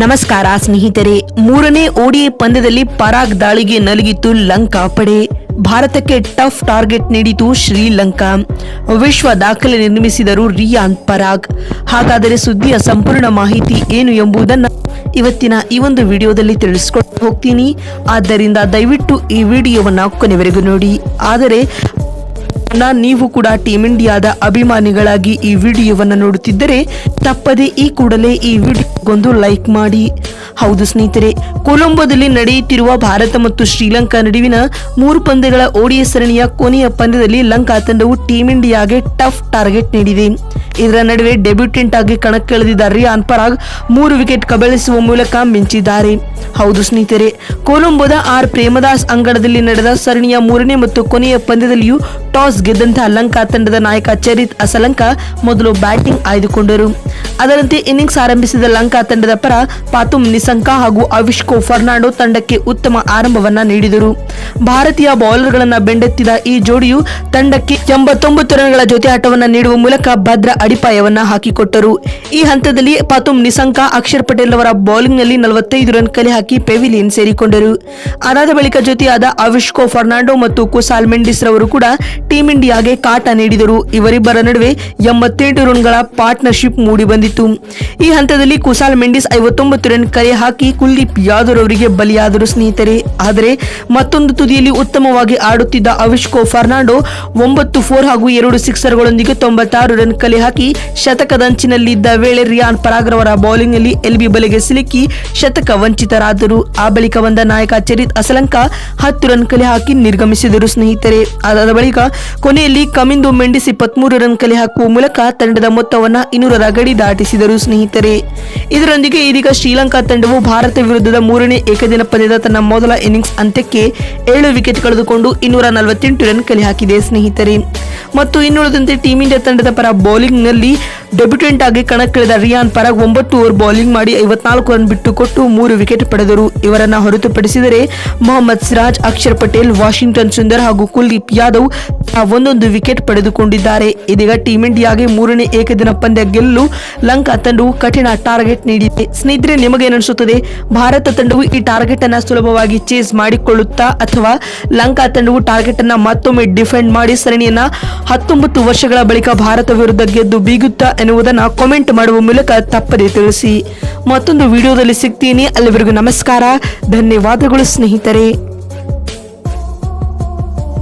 ನಮಸ್ಕಾರ ಸ್ನೇಹಿತರೆ, ಮೂರನೇ ಓಡಿಎ ಪಂದ್ಯದಲ್ಲಿ ಪರಾಗ್ ದಾಳಿಗೆ ನಲುಗಿತ್ತು ಲಂಕಾ ಪಡೆ. ಭಾರತಕ್ಕೆ ಟಫ್ ಟಾರ್ಗೆಟ್ ನೀಡಿತು ಶ್ರೀಲಂಕಾ. ವಿಶ್ವ ದಾಖಲೆ ನಿರ್ಮಿಸಿದರು ರಿಯಾನ್ ಪರಾಗ್. ಹಾಗಾದರೆ ಸುದ್ದಿಯ ಸಂಪೂರ್ಣ ಮಾಹಿತಿ ಏನು ಎಂಬುದನ್ನು ಇವತ್ತಿನ ಈ ಒಂದು ವಿಡಿಯೋದಲ್ಲಿ ತಿಳಿಸ್ಕೊಂಡು ಹೋಗ್ತೀನಿ. ಆದ್ದರಿಂದ ದಯವಿಟ್ಟು ಈ ವಿಡಿಯೋವನ್ನು ಕೊನೆವರೆಗೂ ನೋಡಿ. ಆದರೆ ನೀವು ಕೂಡ ಟೀಮ್ ಇಂಡಿಯಾದ ಅಭಿಮಾನಿಗಳಾಗಿ ಈ ವಿಡಿಯೋವನ್ನು ನೋಡುತ್ತಿದ್ದರೆ ತಪ್ಪದೆ ಈ ಕೂಡಲೇ ಈ ವಿಡಿಯೋಗೊಂದು ಲೈಕ್ ಮಾಡಿ. ಹೌದು ಸ್ನೇಹಿತರೆ, ಕೊಲಂಬೋದಲ್ಲಿ ನಡೆಯುತ್ತಿರುವ ಭಾರತ ಮತ್ತು ಶ್ರೀಲಂಕಾ ನಡುವಿನ ಮೂರು ಪಂದ್ಯಗಳ ಓಡಿಯ ಸರಣಿಯ ಕೊನೆಯ ಪಂದ್ಯದಲ್ಲಿ ಲಂಕಾ ತಂಡವು ಟೀಮ್ ಇಂಡಿಯಾಗೆ ಟಫ್ ಟಾರ್ಗೆಟ್ ನೀಡಿದೆ. ಇದರ ನಡುವೆ ಡೆಬ್ಯೂಟೆಂಟ್ ಆಗಿ ಕಣಕ್ಕಿಳಿದಿದ್ದ ರಿಯಾನ್ ಪರಾಗ್ ಮೂರು ವಿಕೆಟ್ ಕಬಳಿಸುವ ಮೂಲಕ ಮಿಂಚಿದ್ದಾರೆ. ಹೌದು ಸ್ನೇಹಿತರೆ, ಕೊಲಂಬೋದ ಆರ್ ಪ್ರೇಮದಾಸ್ ಅಂಗಡದಲ್ಲಿ ನಡೆದ ಸರಣಿಯ ಮೂರನೇ ಮತ್ತು ಕೊನೆಯ ಪಂದ್ಯದಲ್ಲಿಯೂ ಟಾಸ್ ಗೆದ್ದಂತಹ ಲಂಕಾ ತಂಡದ ನಾಯಕ ಚರಿತ್ ಅಸಲಂಕ ಮೊದಲು ಬ್ಯಾಟಿಂಗ್ ಆಯ್ದುಕೊಂಡರು. ಅದರಂತೆ ಇನ್ನಿಂಗ್ಸ್ ಆರಂಭಿಸಿದ ಲಂಕಾ ತಂಡದ ಪರ ಪಾತುಮ್ ನಿಸಂಕ ಹಾಗೂ ಅವಿಷ್ಕೋ ಫರ್ನಾಂಡೋ ತಂಡಕ್ಕೆ ಉತ್ತಮ ಆರಂಭವನ್ನ ನೀಡಿದರು. ಭಾರತೀಯ ಬೌಲರ್ಗಳನ್ನು ಬೆಂಡೆತ್ತಿದ ಈ ಜೋಡಿಯು ತಂಡಕ್ಕೆ ಎಂಬತ್ತೊಂಬತ್ತು ರನ್ಗಳ ಜೊತೆ ಆಟವನ್ನು ನೀಡುವ ಮೂಲಕ ಭದ್ರ ಅಡಿಪಾಯವನ್ನ ಹಾಕಿಕೊಟ್ಟರು. ಈ ಹಂತದಲ್ಲಿ ಪಾತುಮ್ ನಿಸಂಕ, ಅಕ್ಷರ್ ಪಟೇಲ್ ಅವರ ಬೌಲಿಂಗ್ನಲ್ಲಿ ನಲವತ್ತೈದು ರನ್ ಕಲೆ ಹಾಕಿ ಪೆವಿಲಿಯನ್ ಸೇರಿಕೊಂಡರು. ಅದಾದ ಬಳಿಕ ಜೊತೆಯಾದ ಅವಿಷ್ಕೋ ಫರ್ನಾಂಡೋ ಮತ್ತು ಕುಸಾಲ್ ಮೆಂಡಿಸ್ ರವರು ಕೂಡ ಟೀಂ ಇಂಡಿಯಾಗೆ ಕಾಟ ನೀಡಿದರು. ಇವರಿಬ್ಬರ ನಡುವೆ ಎಂಬತ್ತೆಂಟು ರನ್ಗಳ ಪಾರ್ಟ್ನರ್ಶಿಪ್ ಮೂಡಿ ಬಂದಿತು ಈ ಹಂತದಲ್ಲಿ ಕುಸಾಲ್ ಮೆಂಡಿಸ್ ಐವತ್ತೊಂಬತ್ತು ರನ್ ಕಲೆ ಹಾಕಿ ಕುಲ್ದೀಪ್ ಯಾದವ್ ಅವರಿಗೆ ಬಲಿಯಾದರು ಸ್ನೇಹಿತರೆ. ಆದರೆ ಮತ್ತೊಂದು ತುದಿಯಲ್ಲಿ ಉತ್ತಮವಾಗಿ ಆಡುತ್ತಿದ್ದ ಅವಿಷ್ಕೋ ಫರ್ನಾಂಡೋ ಒಂಬತ್ತು ಫೋರ್ ಹಾಗೂ ಎರಡು ಸಿಕ್ಸರ್ಗಳೊಂದಿಗೆ ತೊಂಬತ್ತಾರು ರನ್ ಕಲೆ ಶತಕದಂಚಿನಲ್ಲಿದ್ದ ವೇಳೆ ರಿಯಾನ್ ಪರಾಗ್ರವರ ಬೌಲಿಂಗ್ನಲ್ಲಿ ಎಲ್ಬಿ ಬಲೆಗೆ ಸಿಲುಕಿ ಶತಕ ವಂಚಿತರಾದರು. ಆ ಬಳಿಕ ಬಂದ ನಾಯಕ ಚರಿತ್ ಅಸಲಂಕ ಹತ್ತು ರನ್ ಕಲೆ ಹಾಕಿ ನಿರ್ಗಮಿಸಿದರು. ಸ್ನೇಹಿತರೆ, ಅದಾದ ಬಳಿಕ ಕೊನೆಯಲ್ಲಿ ಕಮಿಂದು ಮೆಂಡಿಸ್ ಇಪ್ಪತ್ಮೂರು ರನ್ ಕಲೆ ಹಾಕುವ ಮೂಲಕ ತಂಡದ ಮೊತ್ತವನ್ನ ಇನ್ನೂರರ ಗಡಿ ದಾಟಿಸಿದರು. ಸ್ನೇಹಿತರೆ, ಇದರೊಂದಿಗೆ ಇದೀಗ ಶ್ರೀಲಂಕಾ ತಂಡವು ಭಾರತ ವಿರುದ್ಧದ ಮೂರನೇ ಏಕದಿನ ಪಂದ್ಯದ ತನ್ನ ಮೊದಲ ಇನ್ನಿಂಗ್ಸ್ ಅಂತ್ಯಕ್ಕೆ ಏಳು ವಿಕೆಟ್ ಕಳೆದುಕೊಂಡು ಇನ್ನೂರ ನಲವತ್ತೆಂಟು ರನ್ ಕಲೆ ಹಾಕಿದೆ. ಸ್ನೇಹಿತರೆ, ಮತ್ತು ಇನ್ನುಳಿದಂತೆ ಟೀಂ ಇಂಡಿಯಾ ತಂಡದ ಪರ ಬೌಲಿಂಗ್ನಲ್ಲಿ ಡೆಬ್ಯೂಟೆಂಟ್ ಆಗಿ ಕಣಕ್ಕಿಳಿದ ರಿಯಾನ್ ಪರಾಗ್ ಒಂಬತ್ತು ಓವರ್ ಬೌಲಿಂಗ್ ಮಾಡಿ ಐವತ್ನಾಲ್ಕು ರನ್ ಬಿಟ್ಟುಕೊಟ್ಟು ಮೂರು ವಿಕೆಟ್ ಪಡೆದರು. ಇವರನ್ನ ಹೊರತುಪಡಿಸಿದರೆ ಮೊಹಮ್ಮದ್ ಸಿರಾಜ್, ಅಕ್ಷರ್ ಪಟೇಲ್, ವಾಷಿಂಗ್ಟನ್ ಸುಂದರ್ ಹಾಗೂ ಕುಲ್ದೀಪ್ ಯಾದವ್ ಒಂದೊಂದು ವಿಕೆಟ್ ಪಡೆದುಕೊಂಡಿದ್ದಾರೆ. ಇದೀಗ ಟೀಂ ಇಂಡಿಯಾಗೆ ಮೂರನೇ ಏಕದಿನ ಪಂದ್ಯ ಗೆಲ್ಲಲು ಲಂಕಾ ತಂಡವು ಕಠಿಣ ಟಾರ್ಗೆಟ್ ನೀಡಿದೆ. ಸ್ನೇಹಿತರೆ ನಿಮಗೇನಿಸುತ್ತದೆ ಭಾರತ ತಂಡವು ಈ ಟಾರ್ಗೆಟ್ ಅನ್ನ ಸುಲಭವಾಗಿ ಚೇಸ್ ಮಾಡಿಕೊಳ್ಳುತ್ತಾ ಅಥವಾ ಲಂಕಾ ತಂಡವು ಟಾರ್ಗೆಟ್ ಅನ್ನ ಮತ್ತೊಮ್ಮೆ ಡಿಫೆಂಡ್ ಮಾಡಿ ಸರಣಿಯನ್ನ ಹತ್ತೊಂಬತ್ತು ವರ್ಷಗಳ ಬಳಿಕ ಭಾರತ ವಿರುದ್ಧ ಗೆದ್ದು ಬೀಗುತ್ತಾ ಎನ್ನುವುದನ್ನ ಕಾಮೆಂಟ್ ಮಾಡುವ ಮೂಲಕ ತಪ್ಪದೆ ತಿಳಿಸಿ. ಮತ್ತೊಂದು ವಿಡಿಯೋದಲ್ಲಿ ಸಿಗ್ತೀನಿ. ಅಲ್ಲಿವರೆಗೂ ನಮಸ್ಕಾರ. ಧನ್ಯವಾದಗಳು ಸ್ನೇಹಿತರೆ.